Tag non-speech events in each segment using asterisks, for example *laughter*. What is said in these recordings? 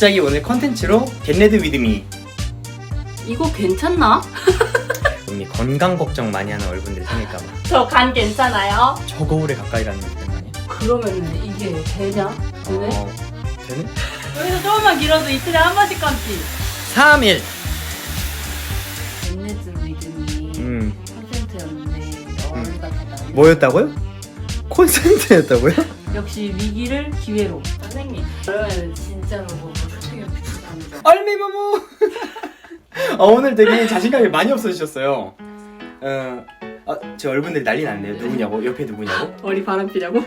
갑자기 오늘 컨텐츠로 겟레드 위드미 이거 괜찮나? *laughs* 언니 건강 걱정 많이 하는 얼굴들 생길까봐 저 간 괜찮아요? 저 거울에 가까이 가는 거 아니야? 그러면은 이게 되냐? 되네? 어, 되네? 여기서 조금만 길어도 이틀에 한 번씩 감지 3일 겟레드 리듬이 음 콘센트였는데 어리가 되다 뭐였다고요? 콘센트였다고요? 역시 위기를 기회로 선생님 그러면 진짜로 뭐 얼미무무 *laughs* 어, 오늘 되게 자신감이 많이 없어지셨어요 어, 아, 제 얼굴들이 난리 났네요 누구냐고? 옆에 누구냐고? 머리 바람 피냐고?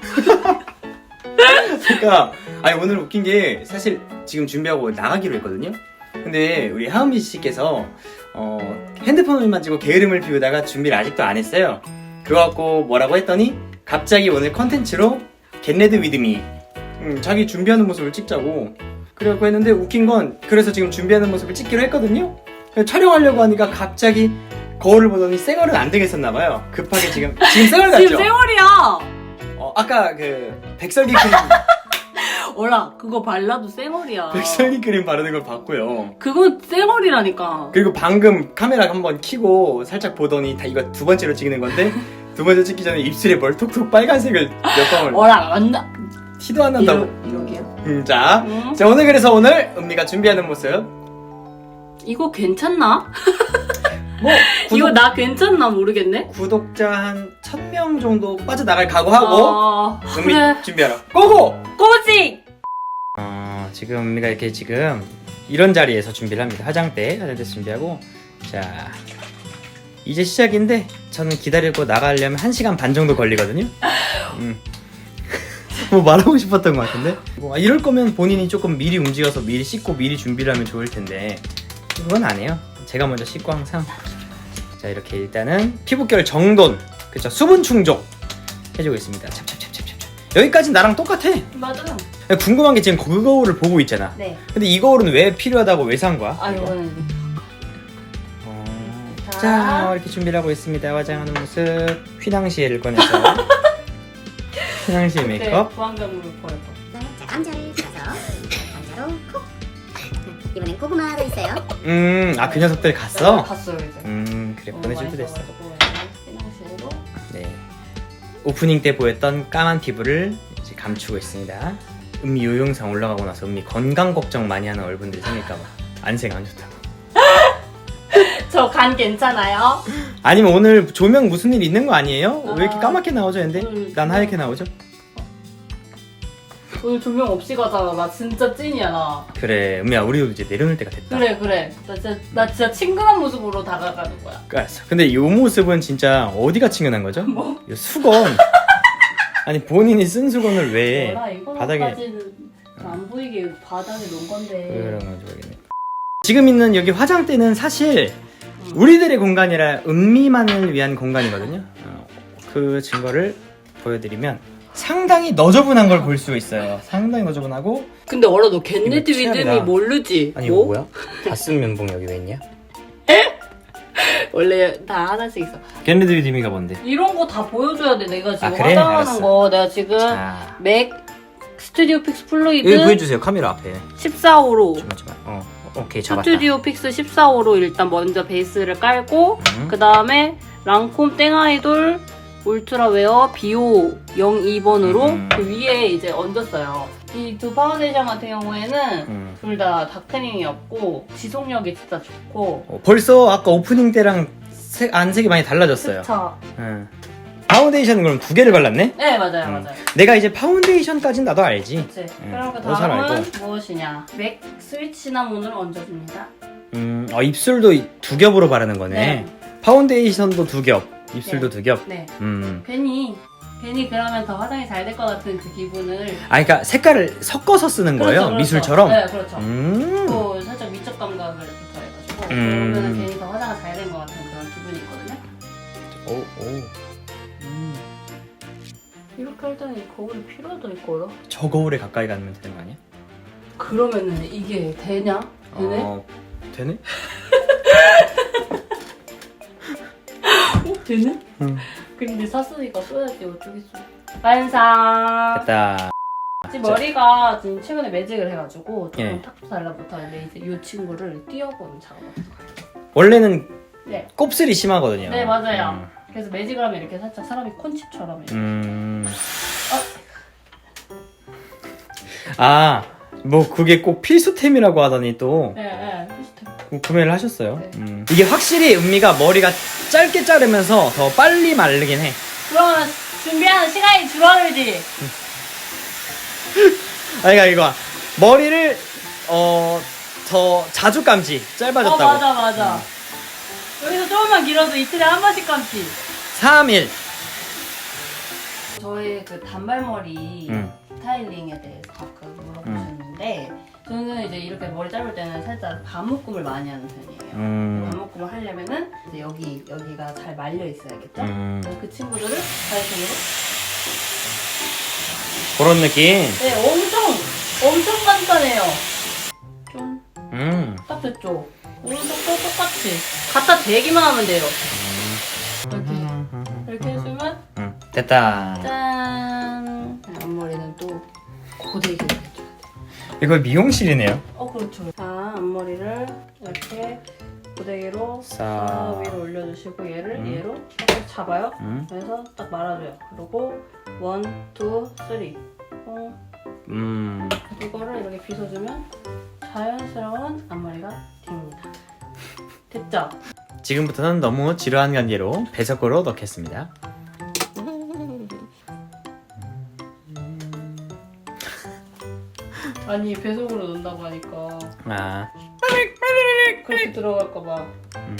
그러니까 아니 오늘 웃긴 게 사실 지금 준비하고 나가기로 했거든요. 근데 우리 하은미 씨께서 어, 핸드폰을 만지고 게으름을 피우다가 준비를 아직도 안 했어요. 그거 갖고 뭐라고 했더니 갑자기 오늘 컨텐츠로 겟레드 위드미 음, 자기 준비하는 모습을 찍자고 그래갖고 했는데 웃긴 건 그래서 지금 준비하는 모습을 찍기로 했거든요. 촬영하려고 하니까 갑자기 거울을 보더니 쌩얼은 안 되겠었나 봐요. 급하게 지금 지금 쌩얼 같죠? 지금 세월이야 어, 아까 그 백설기 크림 *laughs* 어라 그거 발라도 쌩얼이야 백설기 크림 바르는 걸 봤고요. 그건 쌩얼이라니까 그리고 방금 카메라 한번 켜고 살짝 보더니 다 이거 두 번째로 찍는 건데 두 번째 찍기 전에 입술에 뭘 톡톡 빨간색을 몇 방울 어라 안나 티도 안 난다고. 이러게요 음, 자, 응? 자 오늘 그래서 오늘 은미가 준비하는 모습 이거 괜찮나? 뭐 *laughs* 구독, 이거 나 괜찮나 모르겠네 구독자 한 1000명 정도 빠져나갈 각오하고 어... 은미 그래 준비하라. 고고! 꼬직! 어, 지금 은미가 이렇게 지금 이런 자리에서 준비를 합니다. 화장대, 화장대 준비하고 자 이제 시작인데 저는 기다리고 나가려면 1시간 반 정도 걸리거든요. 음. 뭐 말하고 싶었던 것 같은데 뭐, 아, 이럴 거면 본인이 조금 미리 움직여서 미리 씻고 미리 준비를 하면 좋을 텐데 그건 안 해요. 제가 먼저 씻고 항상 자 이렇게 일단은 피부결 정돈 그쵸 수분 충족 해주고 있습니다. 찹찹찹찹찹 여기까지 나랑 똑같아. 맞아 궁금한 게 지금 그 거울을 보고 있잖아. 네 근데 이 거울은 왜 필요하다고 왜 산 거야? 아, 이거는 어... 자. 자 이렇게 준비를 하고 있습니다. 화장하는 모습 휘낭시에를 꺼내서 *laughs* 휘낭시에 그때 메이크업. 보안경으로 버렸어 자, 감자를 펴서 감자로 콕. *laughs* 이번엔 고구마도 있어요. 음아 그 녀석들 갔어? 갔어요 이제 음 그래 보내줄도 됐어. 피낭시에도 네 오프닝 때 보였던 까만 피부를 이제 감추고 있습니다. 은미 요 영상 올라가고 나서 은미 건강 걱정 많이 하는 얼굴들이 생길까봐 안색 안 좋다고. 저 간 괜찮아요? 아니면 오늘 조명 무슨 일 있는 거 아니에요? 왜 이렇게 아. 까맣게 나오죠, 근데? 음, 난 하얗게 나오죠? 오늘 조명 없이 가잖아 나 진짜 찐이야 나 그래, 은미야, 우리도 이제 내려놓을 때가 됐다. 그래 그래 나 진짜, 나 진짜 친근한 모습으로 다가가는 거야 알았어. 근데 이 모습은 진짜 어디가 친근한 거죠? 뭐? 이 수건. *laughs* 아니 본인이 쓴 수건을 왜 뭐라 네. 바닥에 이거까지는 안 보이게 바닥에 놓은 건데 그런 건지 모르겠네. 지금 있는 여기 화장대는 사실 우리들의 공간이라 은미만을 위한 공간이거든요. 어, 그 증거를 보여드리면 상당히 너저분한 걸 볼 수 있어요. 상당히 너저분하고 근데 어라 너 겟레드 이거 최악이다. 위드미 모르지? 아니 뭐? 이거 뭐야? 다쓴 면봉 여기 왜 있냐? *laughs* 원래 다 하나씩 있어 겟레드 위드미가 뭔데? 이런 거 다 보여줘야 돼 내가 지금 아, 그래? 화장하는 알았어. 거 내가 지금 자, 맥 스튜디오 픽스 플루이드 여기 보여주세요 카메라 앞에. 14호로 잠깐 잠깐. 어, 오케이 잡았다. 스튜디오 픽스 14호로 일단 먼저 베이스를 깔고 음. 그 다음에 랑콤 땡아이돌 울트라웨어 비오 02번으로 음. 그 위에 이제 얹었어요. 이 두 파운데이션 같은 경우에는 음. 둘 다 다크닝이 없고 지속력이 진짜 좋고 어, 벌써 아까 오프닝 때랑 색, 안색이 많이 달라졌어요. 그쵸? 응. 파운데이션은 그럼 두 개를 발랐네? 네 맞아요 음. 맞아요. 내가 이제 파운데이션까진 나도 알지. 그치? 음, 그럼 그잘 다음은 알고. 무엇이냐? 맥 스위치 나문을 얹어줍니다. 음, 어, 입술도 이- 두 겹으로 바르는 거네. 네. 파운데이션도 두 겹, 입술도 네. 두 겹. 네. 음. 괜히 괜히 그러면 더 화장이 잘 될 것 같은 그 기분을 아, 그러니까 색깔을 섞어서 쓰는 거예요, 그렇죠, 그렇죠. 미술처럼. 네 그렇죠. 음. 또 살짝 미적 감각을 더해가지고 음. 그러면 괜히 더 화장이 잘 된 것 같은 그런 기분이 있거든요. 오, 오. 음. 이렇게 할 때는 이 거울이 필요도 있고요. 저 거울에 가까이 가면 되는 거 아니야? 그러면은 이게 되냐? 되네? 어, 되네? *laughs* 어? 되네? 응. 근데 샀으니까 써야지 어쩌겠어. 완성. 됐다. 지금 머리가 지금 최근에 매직을 해가지고 조금 예. 탁 달라붙었는데 이제 이 친구를 띄워보는 작업을 원래는 네. 곱슬이 심하거든요. 네 맞아요 그래서 매직을 하면 이렇게 살짝 사람이 콘칩처럼 이렇게 음. 아, 뭐 그게 꼭 필수템이라고 하더니 또 네, 네, 비슷해요. 구매를 하셨어요. 네. 음. 이게 확실히 은미가 머리가 짧게 자르면서 더 빨리 마르긴 해. 그러면 준비하는 시간이 줄어들지. 아니, 그러니까 이거 머리를 어 더 자주 감지 짧아졌다고. 어 맞아 맞아. 여기서 조금만 길어도 이틀에 한 번씩 감지. 3일. 저의 그 단발머리 음. 스타일링에 대해서 가끔 물어보시는데 저는 이제 이렇게 머리 짧을 때는 살짝 반묶음을 많이 하는 편이에요. 음. 반묶음을 하려면은 이제 여기 여기가 잘 말려 있어야겠죠. 음. 그 친구들을 자연스럽로 그런 느낌. 네 엄청 엄청 간단해요. 좀 음. 딱 됐죠. 오른쪽도 똑같이 갖다 대기만 하면 돼요. 됐다. 짠. 앞머리는 또 고데기를 해줘야 돼. 이거 미용실이네요. 어 그렇죠. 자 앞머리를 이렇게 고데기로 싹. 싹 위로 올려주시고 얘를 음. 얘로 살짝 잡아요. 음. 그래서 딱 말아줘요. 그리고 원, 투, 쓰리. 어, 음. 이거를 이렇게 빗어주면 자연스러운 앞머리가 됩니다. 됐죠? 지금부터는 너무 지루한 관계로 배석으로 넣겠습니다. 아니 배속으로 넣는다고 하니까 아. 그렇게 들어갈까봐. 음.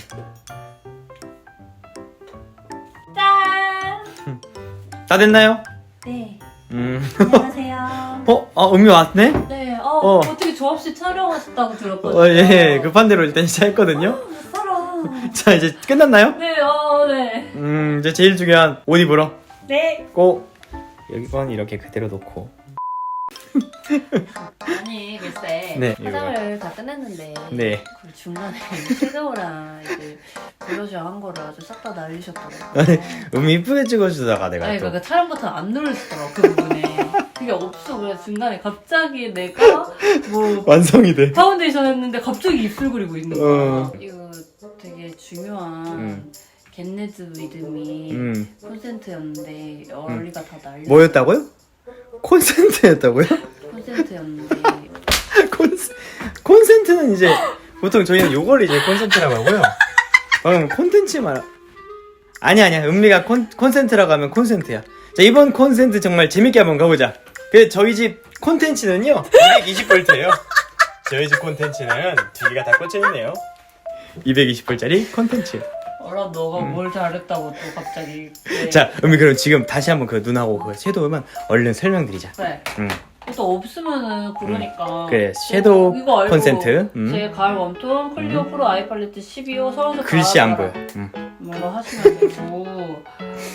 짠! 다 됐나요? 네. 음. 안녕하세요. *laughs* 어, 어, 음미 왔네? 네. 어, 어. 어. 떻게 조합식 촬영하셨다고 들었거든요. 어, 예, 급한 대로 일단 시작했거든요. 서로. *laughs* 자, 이제 끝났나요? 네, 어, 네. 음, 이제 제일 중요한 옷 입으러. 네. 고! 여기건 이렇게 그대로 놓고. 아니, 글쎄. 네, 화장을 다 끝냈는데. 네. 그 중간에 *laughs* 섀도우랑 이제 블러셔 한 거를 아주 싹 다 날리셨더라고요. 아니, 음미 이쁘게 찍어주다가 내가 아니, 또. 그러니까 촬영 버튼 안 누르시더라고, 그 부분에. 그게 없어. 그래서 중간에 갑자기 내가 뭐 *laughs* 완성이 돼. 파운데이션 했는데 갑자기 입술 그리고 있는 거야. 어. 이거 되게 중요한 음. 겟네즈 리듬이 음. 콘센트였는데 얼리가 다 날려. 뭐였다고요? 콘센트였다고요? 콘센트였는데 콘센, 콘센트는 이제 보통 저희는 요걸 이제 콘센트라고 하고요. 방금 콘텐츠 말 아니 아니야 은미가 콘, 콘센트라고 하면 콘센트야. 자 이번 콘센트 정말 재밌게 한번 가보자. 그 저희 집 콘텐츠는요 220V예요. 저희 집 콘텐츠는 두 개가 다 꽂혀 있네요. 220V짜리 콘텐츠. 어라 너가 뭘 잘했다고 또 갑자기 네. 음. 자 은미 그럼 지금 다시 한번 그 눈하고 그 섀도우만 얼른 설명드리자. 그래 음. 또 없으면은 그러니까 그래, 섀도우 이거 알고 콘센트. 음. 제 가을 웜톤 클리오 프로 아이 팔레트 12호 서울서 글씨 안 보여. 음. 뭐 하시면 되고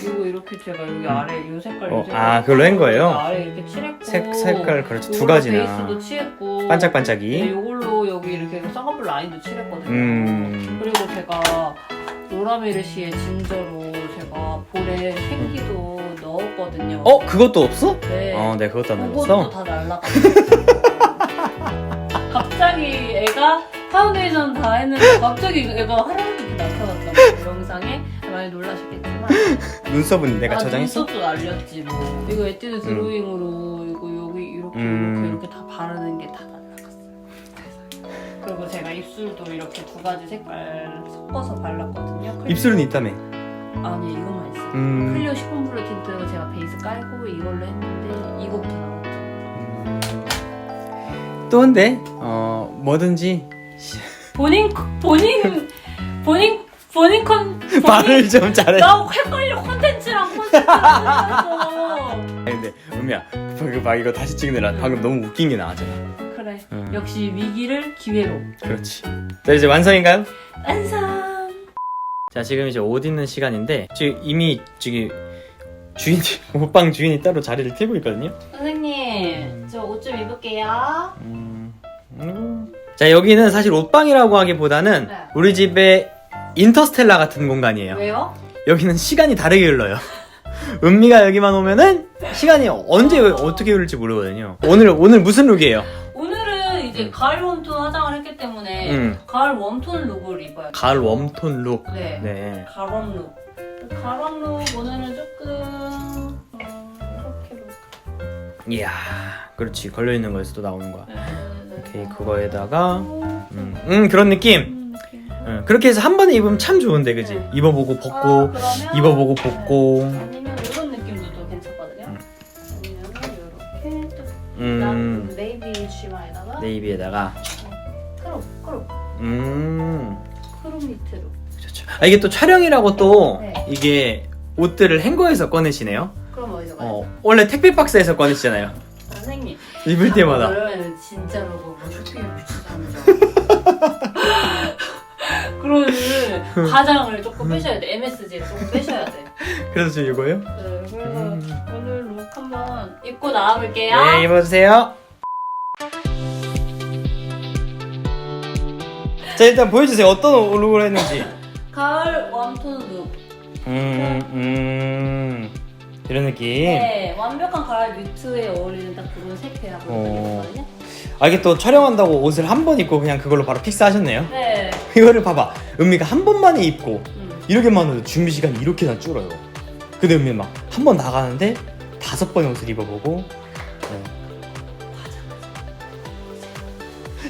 이거 이렇게 제가 여기 아래 이 색깔 어, 이 색깔 아, 그걸로 한 거예요? 아래 이렇게 칠했고 색- 색깔 그렇죠. 두 요걸로 가지나. 베이스도 칠했고 네, 반짝반짝이. 이걸로 여기 이렇게 쌍꺼풀 라인도 칠했거든요 음. 그리고 제가 로라메르시의 진저로 제가 볼에 생기도 넣었거든요 어 그것도 없어? 네. 어, 네 그것도 안 그것도 넣었어. 다 날라갔어. 갑자기 애가 파운데이션 다 했는데 갑자기 애가 하루도 이렇게 나타났단 영상에 많이 놀라셨겠지만 눈썹은 내가 아, 저장했어? 눈썹도 날렸지 뭐 이거 에뛰드 드로잉으로 이거 여기 이렇게 음. 이렇게 이렇게 다 바르는 게 다 날라갔어요 그리고 제가 입술도 이렇게 두 가지 색깔 섞어서 발랐거든요 클리오- 입술은 있다며. 아니 이것만 있어요 음. 클리오 10분 블루 틴트 제가 베이스 깔고 이걸로 했는데 이거부터 나왔죠 또 근데 어 뭐든지 본인 본인 본인 본인 컨 본인 말을 좀 잘해. 나 헷갈려 콘텐츠랑 콘텐츠랑 *laughs* 근데 은미야 방금 막 이거 다시 찍느라 방금 너무 웃긴 게 나왔잖아. 음. 역시 위기를 기회로 그렇지. 자 이제 완성인가요? 완성 자 지금 이제 옷 입는 시간인데 지금 이미 지금 주인이 *laughs* 옷방 주인이 따로 자리를 피고 있거든요. 선생님 저 옷 좀 입을게요 음. 음. 자 여기는 사실 옷방이라고 하기보다는 네. 우리 집의 인터스텔라 같은 공간이에요. 왜요? 여기는 시간이 다르게 흘러요. *laughs* 은미가 여기만 오면은 시간이 언제 어떻게 흐를지 모르거든요. 오늘 오늘 무슨 룩이에요? 이제 가을 웜톤 화장을 했기 때문에 음. 가을 웜톤 룩을 입어요. 가을 웜톤 룩. 네. 네. 가을 웜 룩. 가을 웜룩 오늘은 조금 음, 이렇게 룩. 이야, 그렇지 걸려 있는 거에서 또 나오는 거야. 네, 네, 네. 오케이 그거에다가 음, 음 그런 느낌. 음, 그렇게 해서 한 번에 입으면 참 좋은데 그지? 네. 입어보고 아, 벗고 그러면- 입어보고 벗고. 네. 네이비에다가 크롭 크롭 음 크롭 밑으로. 좋죠. 아 이게 또 촬영이라고 또 네. 이게 옷들을 행거에서 꺼내시네요. 그럼 어디서 가요? 어 원래 택배 박스에서 꺼내시잖아요. 선생님. 입을 때마다. 그러면 진짜로 뭐 쇼핑을 미치잖아요. 그러면 화장을 조금 빼셔야 돼. MSG 조금 빼셔야 돼. 그래서 저 이거요? 네, 그래서 음. 오늘 룩 한번 입고 나와볼게요. 네 입어주세요. 자 일단 보여주세요. 어떤 룩을 했는지. 가을 웜톤 룩. 음 음. 이런 느낌. 네, 완벽한 가을 뮤트에 어울리는 딱 그런 색배하고 어. 있거든요. 아 이게 또 촬영한다고 옷을 한 번 입고 그냥 그걸로 바로 픽스하셨네요. 네. *laughs* 이거를 봐봐. 은미가 한 번만에 입고 음. 이렇게만 해도 준비 시간이 이렇게나 줄어요. 근데 은미 막한 번 나가는데 다섯 번의 옷을 입어보고 *laughs*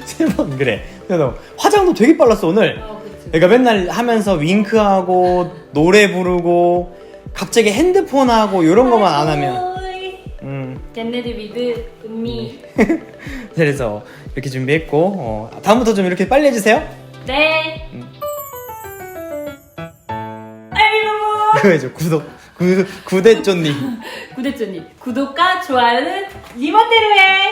세번 그래. 그래서 화장도 되게 빨랐어 오늘. 어, 그치. 그러니까 맨날 하면서 윙크하고 노래 부르고 갑자기 핸드폰 하고 이런 것만 안 하면 음 겟레드 위드 은미. 그래서 이렇게 준비했고 어, 다음부터 좀 이렇게 빨리 해주세요. 네. 음. 아이고. *laughs* 해줘 구독 구 구대존님. *laughs* 구대주님 구독과 좋아요는 네 멋대로 해.